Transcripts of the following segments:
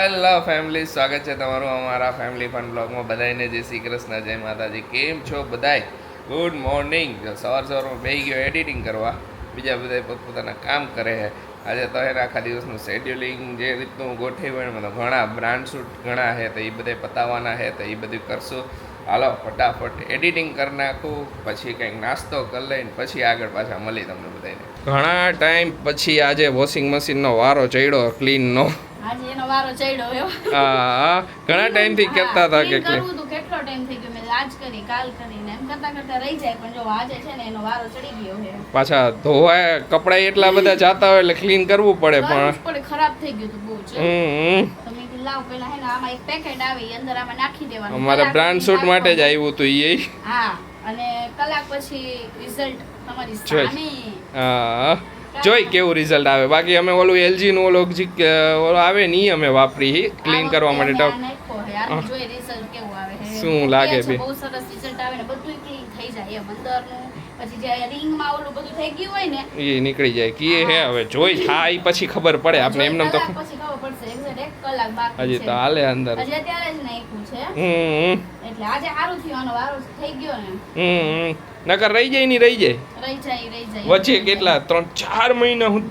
Hello family સ્વાગત છે તમારું અમારા ફેમિલી ફન બ્લોગમાં બધાને જય શ્રી કૃષ્ણ, જય માતાજી. કેમ છો બધાય? ગુડ મોર્નિંગ સવાર સવારમાં બે ગયો એડિટિંગ કરવા. બીજા બધા પોતપોતાના કામ કરે છે. આજે તો એના આખા દિવસનું શેડ્યુલિંગ જે રીતનું ગોઠવ્યું મને ઘણા બ્રાન્ડ શૂટ ઘણા છે, તો એ બધે પતાવવાના છે, તો એ બધું કરશું. હાલો, ફટાફટ એડિટિંગ કરી નાખું, પછી કંઈક નાસ્તો કરી લઈને પછી આગળ પાછા મળી તમને બધાને ઘણા ટાઈમ પછી આજે વોશિંગ મશીનનો વારો ચડ્યો ક્લીનનો વારો ચડ્યો એવો. હા ઘણા ટાઈમથી કહેતા હતા કે clean કરવું તો કેટલો ટાઈમ થઈ ગયો? મેં આજ કરી કાલ કરીને એમ કરતા કરતા રહી જાય પણ જો આજે છે ને એનો વારો ચડી ગયો છે. પાછા ધોવાય કપડાં એટલા બધા જાતા હોય એટલે ક્લીન કરવું પડે પણ ખરાબ થઈ ગયું હતું બહુ હમ તો મેં કીધું લાવ પેલા હે ને આમાં એક પેકેટ આવે અંદર આમાં નાખી દેવાનું. અમારે બ્રાન્ડ શૂટ માટે જ આવ્યું હતું એ. હા અને કલાક પછી રિઝલ્ટ તમારી સામે. હા. જોઈ કેવું રિઝલ્ટ આવે બાકી અમે ઓલું એલજી નું ઓલો જે આવે ને ઈ અમે વાપરી ક્લીન કરવા માટે છે. શું લાગે બી? બહુ સરસ રિઝલ્ટ આવે ને બધું ક્લીન થઈ જાય એમ અંદરનું. પછી જે રિંગમાં ઓલું બધું થઈ ગયું હોય ને એ નીકળી જાય. કે હે હવે જોઈ થાય પછી ખબર પડે. આપણે એમને તો પછી ખબર પડશે. exact એક કલાક બાકી હજી તો હાલે અંદર. હજી અત્યારે જ નાખ્યું છે. હમ એટલે આજે સારું થયું આનો વારો થઈ ગયો ને હમ નકર રહી જાય નહીં રહી જાય. રહી જાય રહી જાય. વચ્ચે કેટલા ત્રણ ચાર મહિના હું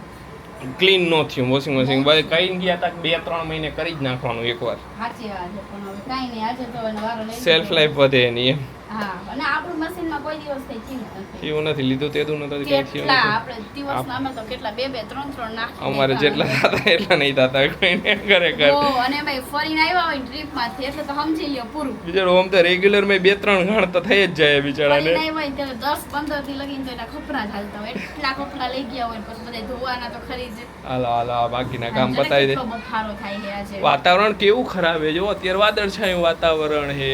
ક્લીન ન થયું વોશિંગ મશીન. ભાઈ કઈ ગયા તા બે ત્રણ મહિને કરી જ નાખવાનું એકવાર. સાચી વાત છે પણ હવે કાંઈ નહીં. આજે તો વારો લઈ સેલ્ફ લાઈફ વધે એની એમ. હા અને આપણું મશીનમાં કોઈ દિવસ કઈ નથી. એવું નથી લીધું તેતું નથી કઈ થયું આપણે દિવસમાં તો કેટલા બે બે ત્રણ ત્રણ નાખી અમારે જેટલા થતા એટલા નહીં થતા કોઈને ખરેખર બહુ, અને એમાંય ફરીને આવ્યા હોય ટ્રીપમાંથી એટલે તો સમજી લ્યો પૂરું. બિચારો આમ તો રેગ્યુલરમાં બે ત્રણ ઘણ તો થઈ જ જાય બિચારાને. ફરીને હોય ત્યારે દસ પંદરથી લગીને તો એના કપડા જ હોય. એટલા કપડા લઈ ગયા હોય પછી બધા ધોવાના તો ખરી જ. હાલો હાલો બાકીના કામ પતાવી દે. કેટલો બફારો થાય છે આજે. વાતાવરણ કેવું ખરાબ છે? જો અત્યારે વાદળછાયું વાતાવરણ છે.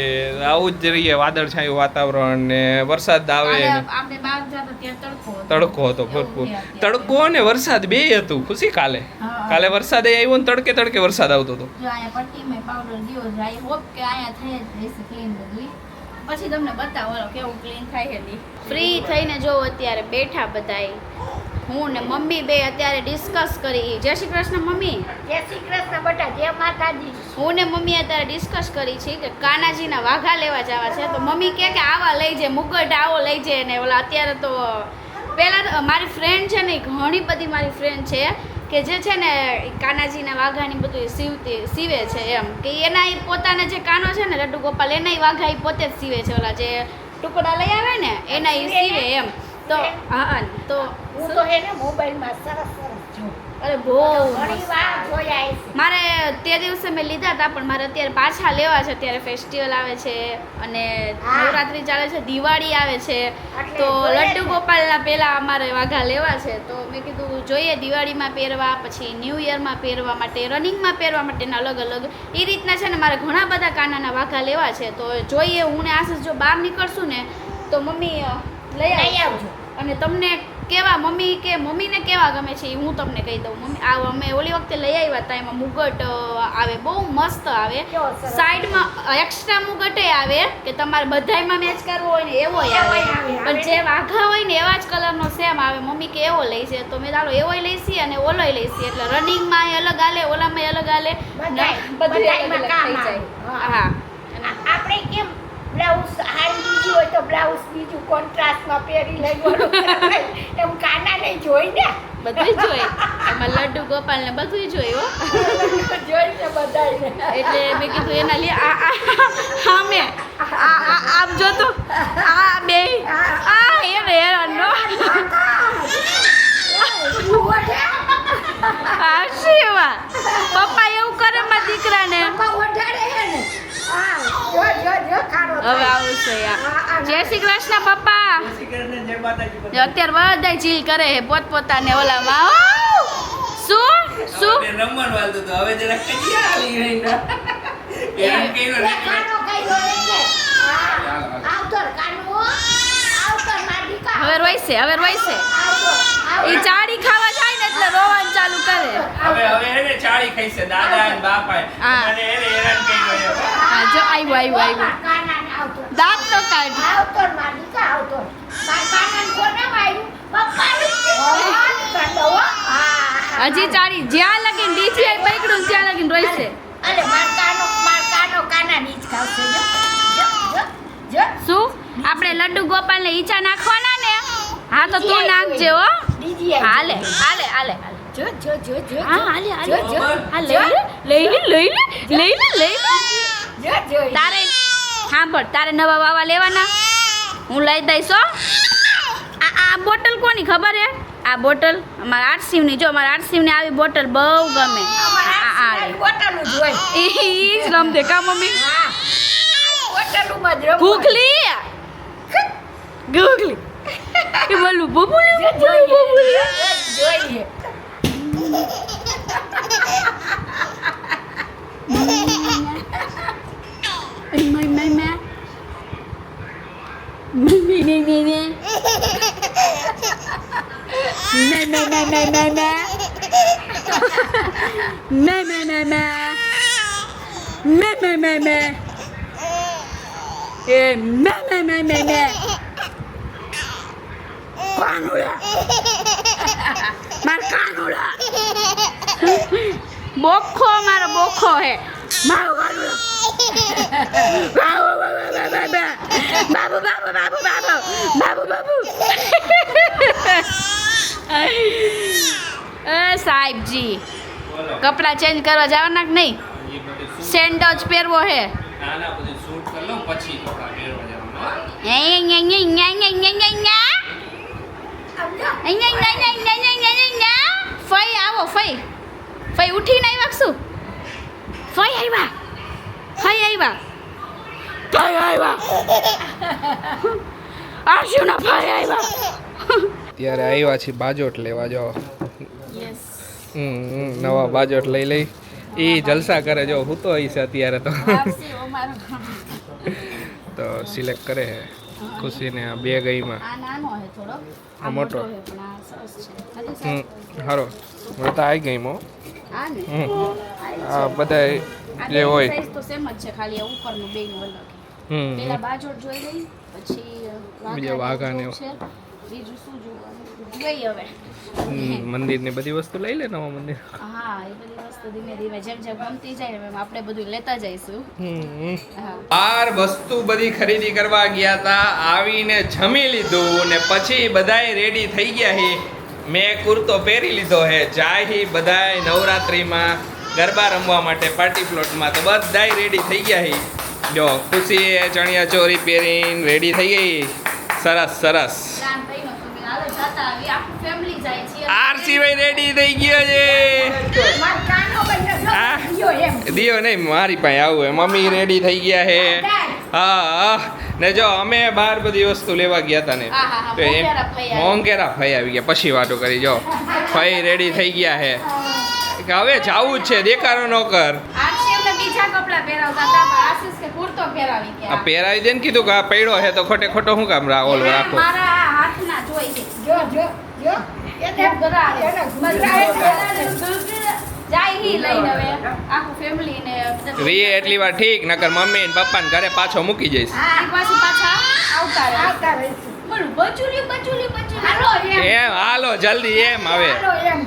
આવું જ રહીએ વાદળ છાયું વાતાવરણ ને વરસાદ આવે ને. તડકો હતો. તડકો હતો એવું ભરપૂર. તડકો અને વરસાદ બે હતું ખુશી કાલે. કાલે વરસાદ આવ્યો ને તડકે તડકે વરસાદ આવતો હતો. પછી તમને બતાવો કેવું ક્લીન થાય ફ્રી થઈને જો અત્યારે બેઠા બધાય. હું ને મમ્મી બે અત્યારે ડિસ્કસ કરી. જય શ્રી કૃષ્ણ મમ્મી. જય શ્રી કૃષ્ણ બટા જય માતાજી. હું ને મમ્મી અત્યારે ડિસ્કસ કરી છે કે કાનાજીના વાઘા લેવા જવા છે. તો મમ્મી કે કે આવા લઈ જાય મુગટ આવો લઈ જાય ને ઓલા અત્યારે તો પહેલાં મારી ફ્રેન્ડ છે ને ઘણી બધી મારી ફ્રેન્ડ છે કે જે છે ને કાનાજીના વાઘાની બધું સીવતી સીવે છે એમ. કે એના એ પોતાના જે કાનો છે ને લડ્ડુ ગોપાલ એના વાઘા એ પોતે જ સીવે છે. ઓલા જે ટુકડા લઈ આવે ને એના એ સીવે એમ. તો હા? તો હું તો એને મોબાઈલમાં સરસ સરસ જોઉં. અરે બહુ મારે તે દિવસે મેં લીધા હતા પણ મારે અત્યારે પાછા લેવા છે. અત્યારે ફેસ્ટિવલ આવે છે અને નવરાત્રિ ચાલે છે દિવાળી આવે છે. તો લડ્ડુ ગોપાલના પહેલા અમારે વાઘા લેવા છે. તો મેં કીધું જોઈએ દિવાળીમાં પહેરવા પછી ન્યૂ ઇયરમાં પહેરવા માટે રનિંગમાં પહેરવા માટેના અલગ અલગ. એ રીતના છે ને મારે ઘણા બધા કાનાના વાઘા લેવા છે. તો જોઈએ હું ને આશીષ જો બહાર નીકળશું ને તો મમ્મી લઈ આવજો. અને તમને કેવા મમ્મી કે મમ્મીને કેવા ગમે છે એ હું તમને કહી દઉં. મમ્મી આ અમે ઓલી વખતે લઈ આવ્યા હતા એમાં મુગટ આવે બહુ મસ્ત આવે. સાઈડમાં એક્સ્ટ્રા મુગટે આવે કે તમારે બધાયમાં મેચ કરવો હોય ને એવો આવે. પણ જે વાઘા હોય ને એવા જ કલરનો સેમ આવે. મમ્મી કે એવો લઈ છે તો મેં ચાલો એવોય લઈશી અને ઓલોય લઈશી એટલે રનિંગમાં અલગ આલે ઓલામાં અલગ આલે બધું અલગ અલગ થઈ જાય. હા. આપણે કેમ બ્લાઉઝ હારી બીજું હોય તો બ્લાઉઝ બીજું કોન્ટ્રાસ્ટમાં પહેરી લેવાનું એમ કાનાને જોઈ ને? બધું જોઈ એમાં લડ્ડુ ગોપાલ ને બધું જોયું જોઈ ને બધાયને એટલે મેં કીધું એના લે આ હા મેં. આમ જો આ બે. આ એ રે છે? આ શિવા પપ્પા એવું કરે મારા દીકરાને પપ્પા ઓઢાડે છે ને હા જો જો જો ખારો હવે થાય. આવું છે યાર હા, હા, જય શ્રી કૃષ્ણ પપ્પા અત્યારે બધા ચીલ કરે છે પોતપોતાને ઓલામાં આવ! શું શું રમવાનું વાલતું તો હવે જરા કજિયા હાલી ગઈ ને. એમ એ કર્યો. હા, કાનો. હવે રોઈશે હવે રોઈશે આવતર, આવતર. ચાડી ખાવા જાય ને એટલે રોવાનું ચાલુ કરે હવે હવે એને ચાળી ખાઈ છે દાદા અને બાપા હા. અને એને હેરાન કરી ગયો હા જો આવ્યો આવ્યું આવ્યું. દાંત ન કાઢ. આવતો માર દીકરા આવતો માર પાટણ કોને માર્યું? પપ્પા હજી ચારી જ્યાં લગીન ડીજીઆઈ પકડું ત્યાં લગીન રોઈશે અરે માર કાનો માર કાનો કાના નીચ ખાવશે. શું? આપણે લડ્ડુ ગોપાલને ઈચ્છા નાખવાના ને? હા તો તું નાખજે હો. હાલે હાલે હાલે. જો જો જો જો હાલે હાલે. જો લઈ લે લઈ લે લઈ લે લઈ લે લઈ લે. તારે સાંભળ તારે નવા વાવા લેવાના? હું લઈ દઈશ હો. આ આ બોટલ કોની ખબર હે? આ બોટલ અમારા આરસીવની જો અમારા આરસીવની આવી બોટલ બહુ ગમે. આ આ આ જ હોય. ઈ જ રમતે કા મમ્મી? બોટલમાં જ રમવાનું. ગુગલી ગુગલી એ બોલું બબુલી જોઈએ. Mẹ mẹ mẹ mẹ Mẹ mẹ mẹ mẹ Ê mẹ mẹ mẹ mẹ mẹ Canula Mar canula બોખો મારો બોખો હે મારો કાનુડો બાબુ બાબુ બાબુ બાબુ બાબુ બાબુ બાબુ સાહેબજી કપડાં ચેન્જ કરવા જવાના કે નહીં સેન્ડો જ પહેરવો હે. ફઈ આવો ફઈ ફઈ ઉઠીને આવ્યા શું ફઈ આવ્યા ફઈ આવ્યા ફઈ આવ્યા આશુના ફઈ આવ્યા ત્યારે આવ્યા છે બાજોટ લેવા જો યસ નવા બાજોટ લઈ લઈ. એ જલસા કરે જો હું તો છે અત્યારે તો. તો સિલેક્ટ કરે છે ખુશીને આ બે ગઈમાં આ મોટો. હમ સારો મને તો આવી ગઈ મો. આ બધા જે હોય. તો સેમ જ છે ખાલી ઉપરનું બેનું અલગ. હમ. પેલા બાજોટ જોઈ લઈ પછી બીજા વાઘા ને બીજું શું જોવાનું? જોઈએ હવે. મંદિરની બધી વસ્તુ લઈ લે નવા મંદિર. હા એ બધી વસ્તુ ધીમે ધીમે જેમ જેમ ગમતી જાય એમ આપણે બધું લેતા જઈશું. બાર વસ્તુ બધી ખરીદી કરવા ગયા હતા આવીને જમી લીધું ને પછી બધાય રેડી થઈ ગયા હે. મેં કુર્તો પહેરી લીધો હે. જાય હી બધાય નવરાત્રિમાં ગરબા રમવા માટે પાર્ટી પ્લોટમાં તો બધાય રેડી થઈ ગયા હી. જો ખુશીએ ચણિયા ચોરી પહેરીને રેડી થઈ ગઈ. સરસ સરસ. આખું ફેમિલી જાય છે. આરસી ભાઈ રેડી થઈ ગયો છે. દિયો નહીં મારી પાસે આવું હે મમ્મી રેડી થઈ ગયા હે હા ને જો અમે બાર બધી વસ્તુ લેવા ગયા હતા ને. તો એમ મોંઘેરા ફઈ આવી. ગયા. પછી વાતો કરી જો. ફઈ રેડી થઈ ગયા હે કે હવે જાવું જ છે. દેખાડો ન કર હતા પહેરાવી દે ને કીધું કે આ પડ્યો હે તો ખોટે ખોટો શું કામ ઓલો રાખો? મારા હાથના જોઈ છે. જો જો જો. એને ગરાડે. એને બધાએ ગરાડે. જાય હી લઈને હવે. આખું ફેમિલી ને રીએ એટલી વાર ઠીક નકર મમ્મી ને પપ્પા ને ઘરે પાછો મૂકી જઈશ. પાછું પાછા આવતા આવતા બચુલી બચુલી બચુલી. હાલો એમ. એમ હાલો જલ્દી એમ હવે હાલો એમ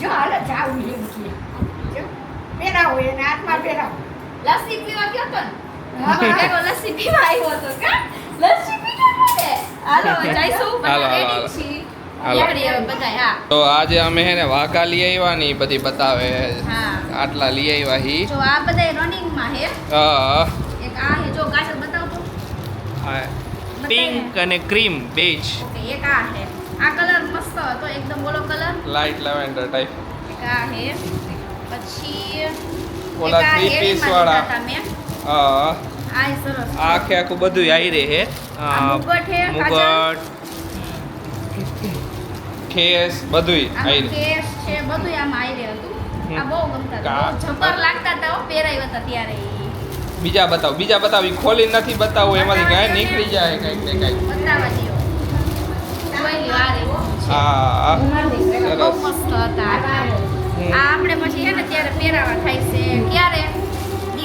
જો હાલો જાવું એમ કહે. જો, એને હાથમાં પહેરાવો. લસ્સી પીવા ગયો તો ને? લસ્સી પીવા આવ્યો હતો કા? તો આજે અમે હે ને લઈ આવ્યા ને બધી બતાવે. હા. આટલા લઈ આવ્યા હી. જો આ બધા રનિંગમાં હે. હા. એક આ હે જો કાજલ બતાવતો પિંક અને ક્રીમ બેજ ઓકે એક આ હે. આ કલર મસ્ત હતો એકદમ ઓલો કલર લાઇટ લેવેન્ડર ટાઈપ એક આ હે. પછી ઓલા એક આ three piece હેવીમાં વાળા. લીધા તા મેં. હા. આખે આખું બધું આવી રહે મુગટ ખેસ બધું આવી આમાં છે બધું આમ આવી હતું. આ બહુ ગમતા જબર લાગતા હતા હો હતા ત્યારે. બીજા બતાવો બીજા બતાવો એ ખોલી નથી બતાવવું એમાંથી કાંઈ નીકળી જાય કંઈક ને કંઈક. હા. સરસ. આપણે પછી છે ને ત્યારે પહેરાવા થાય છે. ક્યારે?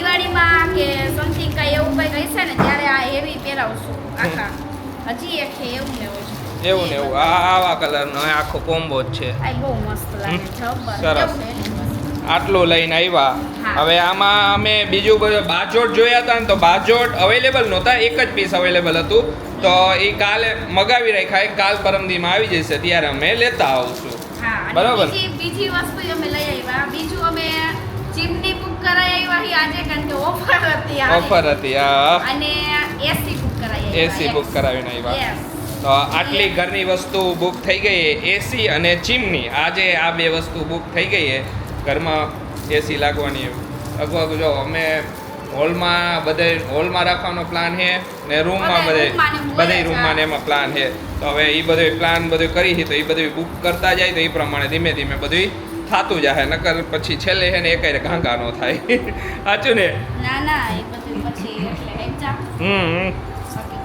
દિવાળીમાં કે સમથિંગ કાંઈ એવું કંઈક હશે ને ત્યારે આ હેવી પહેરાવશું. આખા. હજી એક છે એવું ને એવું છે. એવું ને એવું. આ આવા કલરનો આખો કોમ્બો જ છે. બહુ મસ્ત લાગે સરસ. આટલું લઈને આવ્યા. હવે આમાં અમે બીજું બધું બાજોટ જોયા હતા ને તો બાજોટ અવેલેબલ નહોતા એક જ પીસ અવેલેબલ હતું. તો એ કાલે મગાવી રાખ્યા એ કાલ પરમદીમાં આવી જશે ત્યારે અમે લેતા આવશું. બરાબર. બીજી વસ્તુ અમે લઈ આવ્યા. બીજું અમે ચીમની બુક કરાવી આજે કારણ કે ઓફર હતી ઓફર હતી આ અને એસી બુક કરાવી એસી બુક કરાવીને આવ્યા તો આટલી ઘરની વસ્તુ બુક થઈ ગઈ એસી અને ચીમની. આજે આ બે વસ્તુ બુક થઈ ગઈ ઘરમાં એસી લાગવાની. લગભગ જો અમે હોલમાં બધે હોલમાં રાખવાનો પ્લાન છે ને રૂમમાં બધે બધે રૂમમાં ને. એમાં પ્લાન છે તો હવે એ બધું પ્લાન બધું કરી છે તો એ બધું બુક કરતા જાય તો એ પ્રમાણે ધીમે ધીમે બધું થતું જાય નકર પછી છેલ્લે છે ને એકાઈ ઘાંઘા નો થાય. સાચું ને? ના ના એ બધું પછી એટલે એક્ઝામ હમ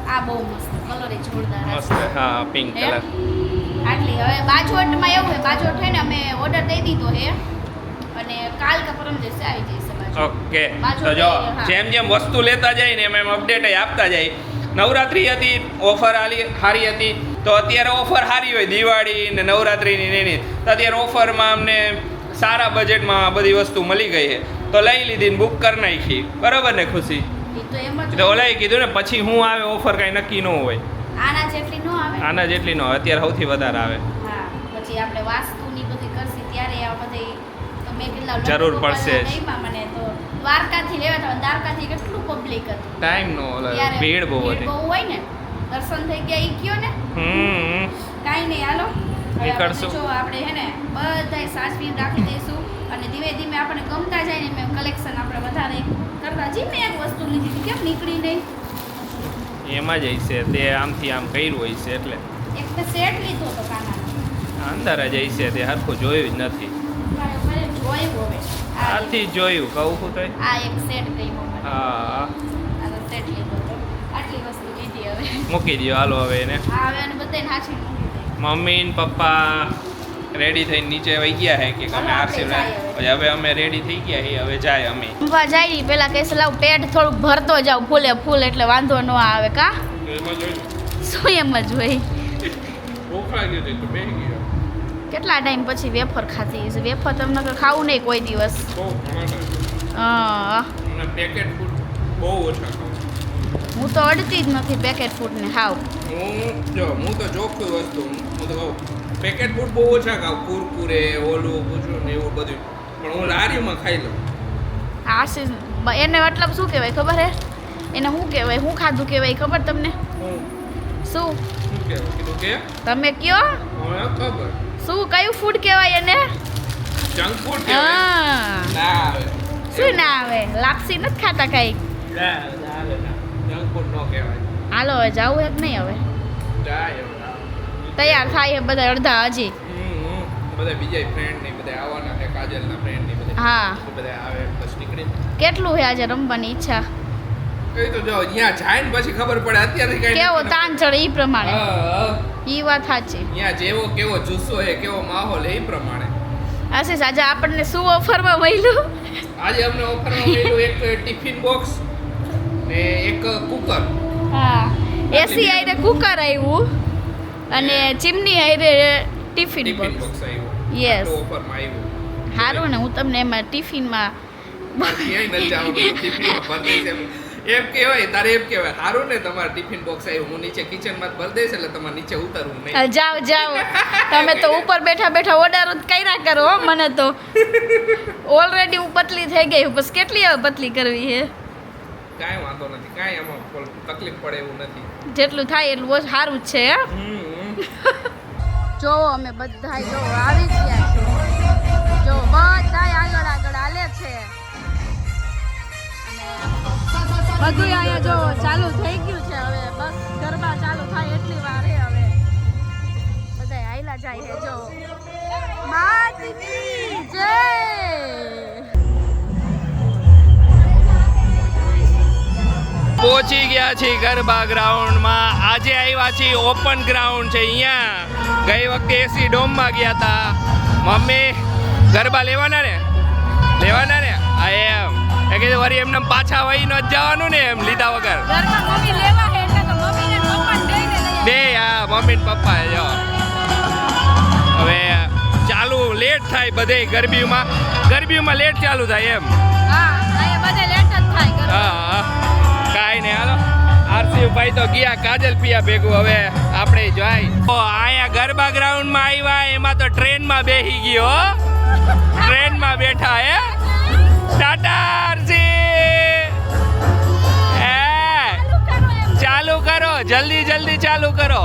આ બહુ મસ્ત કલર જોરદાર મસ્ત હા પિંક કલર આટલી હવે બાજોટમાં એવું છે બાજોટ છે ને અમે ઓર્ડર દઈ દીધો છે અને કાલ કે પરમ દિવસે આવી જશે ઓકે તો જો જેમ જેમ વસ્તુ લેતા જાય ને એમ એમ અપડેટ આપતા જાય. નવરાત્રી હતી ઓફર આલી સારી હતી. તો અત્યારે ઓફર સારી હોય દિવાળી ને નવરાત્રીની એની. તો અત્યારે ઓફરમાં અમને સારા બજેટમાં બધી વસ્તુ મળી ગઈ છે. તો લઈ લીધી ને બુક કરી નાખી. બરાબર ને ખુશી? તો ઓલાએ કીધું ને પછી હું આવે ઓફર કાંઈ નક્કી ન હોય. આના જેટલી ન આવે. આના જેટલી ન અત્યારે સૌથી વધારે આવે. હા પછી આપણે વાસ્તુની બધી કરશી ત્યારે આ બધી તો મેં કેટલા જરૂર પડશે. મને તો દ્વારકાથી લેવા તો દ્વારકાથી કેટલું પબ્લિક હતું. ટાઈમ નો ભીડ બહુ હતી. બહુ હોય ને દર્શન થઈ ગયા ઈ કયો ને? હમ. કાંઈ નહીં હાલો. નીકળશું. જો આપણે હે ને બધાય સાચવી રાખી દઈશું અને ધીમે ધીમે આપણે ગમતા જાય ને એમ કલેક્શન આપણે વધારે કરતા જી મેં એક વસ્તુ લીધી હતી કેમ નીકળી નહીં? એમાં જ હશે તે આમથી આમ કર્યું હોય છે એટલે. એક તો સેટ લીધો હતો કાના અંદર જ હશે તે હરખું જોયું જ નથી. જોયું હવે. આથી જોયું કહું છું તો આ એક સેટ કર્યો હા. આ સેટ લીધો હતો આટલી વસ્તુ લીધી હવે મૂકી દો હાલો હવે એને. મમ્મી ને પપ્પા રેડી થઈને નીચે વહી ગયા હે કે અમે પછી હવે. અમે રેડી થઈ ગયા હે હવે જાય અમે. ઊંઘવા જાય પેલા કહીશ લાવ પેટ થોડું ભરતો જાવ ફૂલે ફૂલ એટલે વાંધો ન આવે કા? શું એમ જ હોય? કેટલા ટાઈમ પછી વેફર ખાતી છે વેફર તમને ખાવું નહીં કોઈ દિવસ. હા. પેકેટ ફૂડ બહુ ઓછા હું તો અડતી જ નથી પેકેટ ફૂડને હાવ. હું જો હું તો ચોખ્ખું વસ્તુ હું તો પેકેટ ફૂડ બહુ ઓછા ખાવ કુરકુરે ઓલું પૂછું ને એવું બધું. પણ હું લારીમાં ખાઈ લઉં. આશીષ એને મતલબ શું કહેવાય ખબર હે? એને શું કહેવાય શું ખાધું કહેવાય ખબર તમને? શું? તમે કયો? ખબર. શું કયું ફૂડ કહેવાય એને? જંક ફૂડ હા. શું ના આવે? લાપસી નથી ખાતા કઈ ના ના આવે ના જંક ફૂડ ન કહેવાય. હાલો હવે જાવું એક નહીં હવે? ના. તૈયાર થાય છે બધા અડધા હજી. બધા બીજા ફ્રેન્ડ ને બધા આવવાના છે કાજલના ફ્રેન્ડ ને બધા. હા. બધા આવે બસ નીકળી. કેટલું છે આજે રમવાની ઈચ્છા? એ તો જો અહીંયા જાય ને પછી ખબર પડે અત્યારે કઈ કેવો તાન ચડે ઈ પ્રમાણે. હા, હા. ઈ વાત સાચી. અહીંયા જેવો કેવો જુસ્સો છે કેવો માહોલ એ પ્રમાણે. આશીષ આજે આપણને શું ઓફરમાં મળ્યું? આજે અમને ઓફરમાં મળ્યું એક ટિફિન બોક્સ ને એક કુકર હા. એસી આઈને કુકર આવ્યું અને ચીમની આઈને ટિફિન ટિફિન બોક્સ આવ્યું યસ ઓફરમાં આવ્યું સારું ને હું તમને એમાં ટિફિનમાં એમ. કહેવાય તારે એમ કહેવાય સારું ને તમારે ટિફિન બોક્સ આવ્યું હું નીચે કિચનમાં ભરી દઈશ એટલે તમારે નીચે ઉતરવું નહીં. જાઓ જાઓ. તમે તો ઉપર બેઠા બેઠા ઓર્ડર જ કર્યા કરો મને તો. ઓલરેડી હું પતલી થઈ ગઈ બસ કેટલી પતલી કરવી છે કાંઈ વાંધો નથી કાંઈ એમાં તકલીફ પડે એવું નથી. જેટલું થાય એટલું બહુ સારું જ છે જો અમે બધા જો આવી ગયા છે. જો બધા આગળ આગળ હાલે છે. બધું અહીંયા જો ચાલુ થઈ ગયું છે હવે બસ ગરબા ચાલુ થાય એટલી વાર હવે. બધા આયલા જાય છે જો. માતની જય પહોંચી ગયા છીએ ગરબા ગ્રાઉન્ડમાં. આજે આવ્યા છીએ ઓપન ગ્રાઉન્ડ છે અહીંયા. ગઈ વખતે એસી ડોમમાં ગયા હતા મમ્મી ગરબા લેવાના ને? લેવાના ને? આ એમ. એ કીધું વળી એમને પાછા વહી ન જવાનું ને એમ લીધા વગર. લેવા હે મમ્મી ને પપ્પા જો. હવે ચાલુ લેટ થાય બધે ગરબીમાં. ગરબીમાં લેટ ચાલુ થાય એમ. હા. હા. કાંઈ ને હાલો. આરસી ભાઈ ભાઈ તો ગયા કાજલ પિયા ભેગું. હવે આપણે ઓ અહીંયા ગરબા ગ્રાઉન્ડમાં આવ્યા એમાં તો ટ્રેનમાં બેસી ગયો ટ્રેનમાં બેઠા, હે. ટાટા, આરસી. ચાલુ કરો, જલ્દી જલ્દી ચાલુ કરો.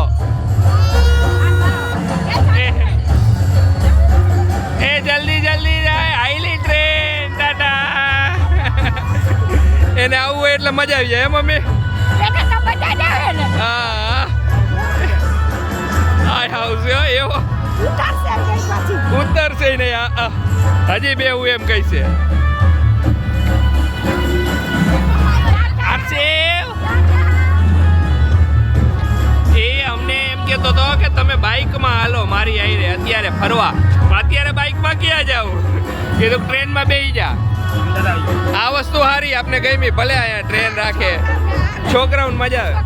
એને આવવું હોય એટલે મજા આવી જાય મમ્મી? તો આવે ઉતારશે નહીં. હજી બે હું એમ કઈ છે. એ અમને એમ કહેતો હતો કે તમે બાઇકમાં હાલો મારી આઈ અત્યારે ફરવા. અત્યારે અત્યારે બાઇકમાં ક્યાં જાવ કીધું ટ્રેનમાં બેસી જા. આ વસ્તુ સારી આપને ગમી, ભલે અહીંયા ટ્રેન રાખે. છોકરાઓને મજા આવે.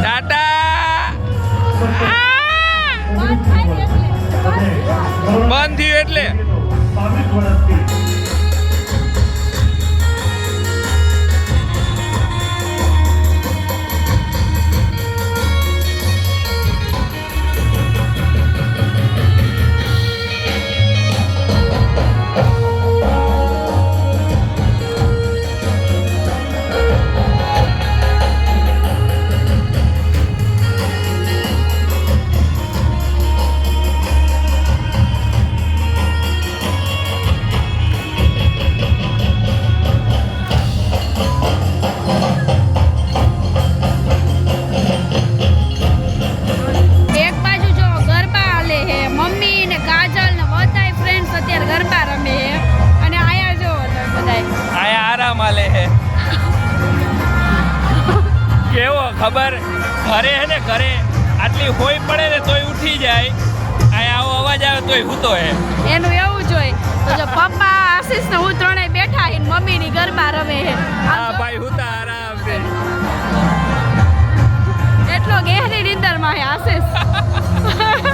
ટાટા! બંધ થયું એટલે. કેવો ખબર? ઘરે હે ને ઘરે. આટલી હોય પડે ને તોય ઉઠી જાય. આયા આવો અવાજ આવે તોય હૂતો હે. એનું એવું જ હોય. તો જો પપ્પા આશીષ ને હું ત્રણેય બેઠા હે મમ્મી ની ગરબા રમે હે. હા ભાઈ હુતા આરામ છે. એટલો ગહેરી નીંદરમાં હે આશીષ.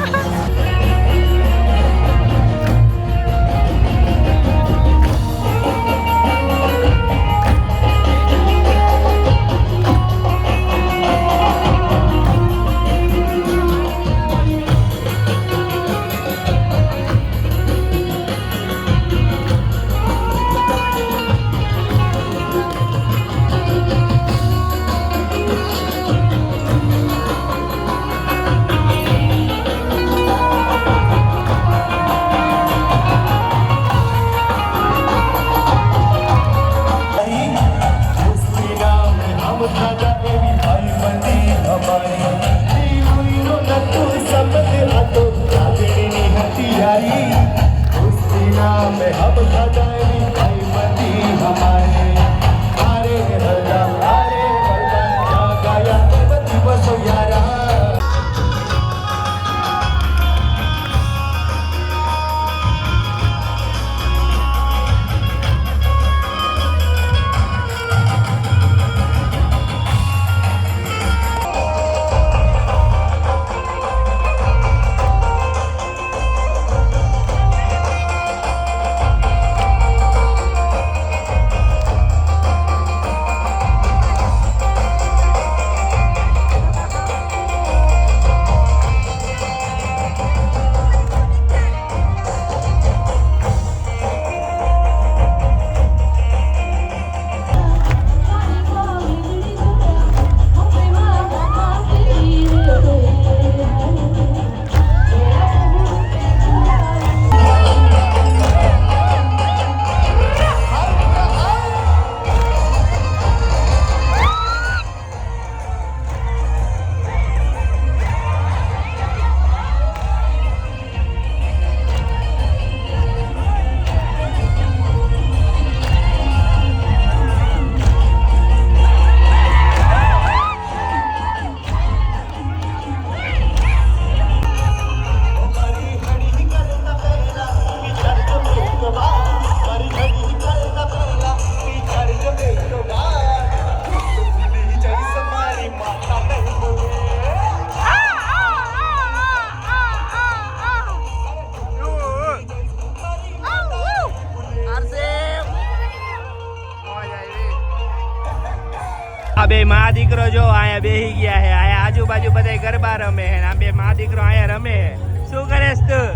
દીકરો જો અહીંયા બેહી ગયા છે અહીંયા આજુબાજુ બધા ગરબા રમે છે આ બે મા દીકરો અહીંયા રમે છે શું કરેસ તું?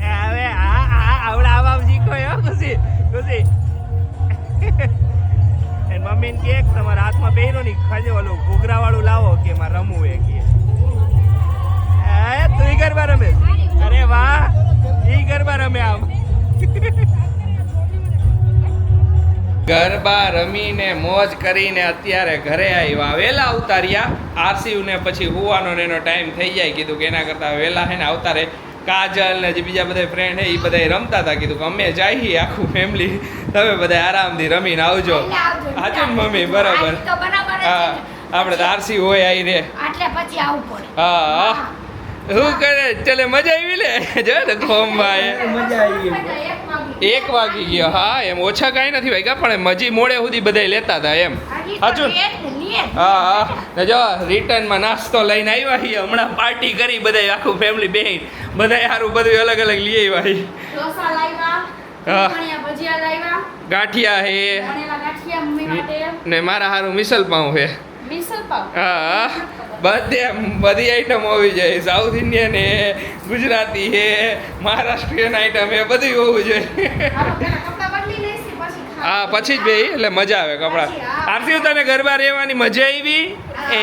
એ હવે આ આ આવડા આવા શીખો હો ખુશી ખુશી. એ મમ્મીને કે, તમારા હાથમાં પહેરો ની ખાજે ઓલું ઘૂઘરા વાળું લાવો કે મારે રમવું એ કે. તું ગરબા રમે? અરે વાહ, ઈ ગરબા રમે આમ. ગરબા રમીને મોજ કરીને અત્યારે ઘરે આવ્યા. વહેલા ઉતાર્યા. આરસીયુ ને પછી હોવાનો એનો ટાઈમ થઈ જાય. કીધું કે એના કરતાં વહેલા હે ને અવતારે કાજલ ને જે બીજા બધા ફ્રેન્ડ હે એ બધા રમતા હતા. કીધું કે અમે જઈએ આખું ફેમિલી તમે બધા આરામથી રમીને આવજો. ને મમ્મી બરાબર. હા આપણે તો આરસી હોય આવી રે આટલે પછી આવવું પડે. હા. હા. શું કરે? ચલે મજા આવી લે? જો ને આવી એક વાગી. ગયો. હા એમ ઓછા કાંઈ નથી વાગ્યા પણ મજી મોડે સુધી બધા લેતા હતા એમ. લેટ. હા હા ને જો રિટર્નમાં નાસ્તો લઈને આવ્યા છીએ. હમણાં પાર્ટી કરી બધા આખું ફેમિલી બેન બધા સારું બધું અલગ અલગ લઈ આવ્યા હા. ગાંઠિયા હે. ને મારા હારું મિસલ પાઉં હે. મિસલ પાવ હા. બધે બધી આઈટમ હોવી જોઈએ. સાઉથ ઇન્ડિયન હે ગુજરાતી હે મહારાષ્ટ્રીયન આઈટમ હે બધું હોવું જોઈએ. હા પછી જ બે એટલે મજા આવે કપડાં. આરતી તને ગરબા રહેવાની મજા આવી. એ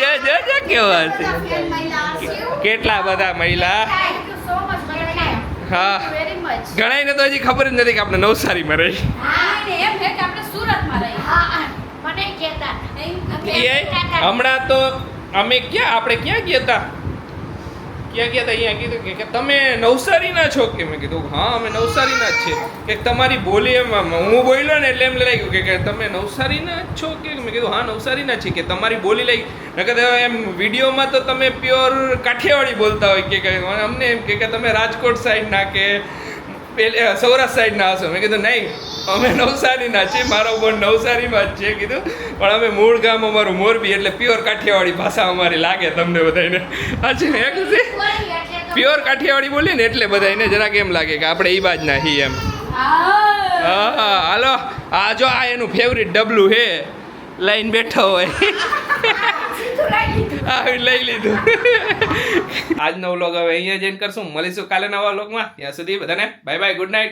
જ જ જ કેવો. કેટલા બધા મહિલા. હા ઘણા. ઘણાઈને તો હજી ખબર જ નથી કે આપણે નવસારીમાં રહી ને. હમણાં તો અમે ક્યાં, આપણે ક્યાં ગયા હતા ક્યાં ગયા હતા અહીંયા કીધું કે- તમે નવસારીના છો કે? મેં કીધું, હા, અમે નવસારીના જ છીએ. કે તમારી બોલી એમ હું બોલ્યો ને એટલે એમ લાગ્યું કે- તમે નવસારીના જ છો કે? મેં કીધું, હા, નવસારીના છે કે તમારી બોલી લાગી. નકર એમ વિડીયોમાં તો તમે પ્યોર કાઠિયાવાડી બોલતા હોય કે અમને એમ કે તમે રાજકોટ સાઈડના કે સૌરાષ્ટ્ર સાઈડના હશો. મેં કીધું, નહીં અમે નવસારીના છીએ, મારો બોન નવસારીમાં જ છે કીધું. પણ અમે મૂળ ગામ અમારું મોરબી એટલે પ્યોર કાઠિયાવાડી ભાષા અમારી લાગે તમને બધાને સાચી ને પ્યોર કાઠિયાવાડી બોલીએ ને એટલે બધાને જરાક એમ લાગે કે આપણે એ બાજ ના હી એમ. હા. હાલો, આ જો આ એનું ફેવરિટ ડબલું હે લઈને બેઠો હોય. લઈ લીધું. આજનો વ્લોગ હવે અહીંયા જઈને કરશું. મળીશું કાલે નવા વ્લોગમાં ત્યાં સુધી બધાને બાય બાય ગુડ નાઇટ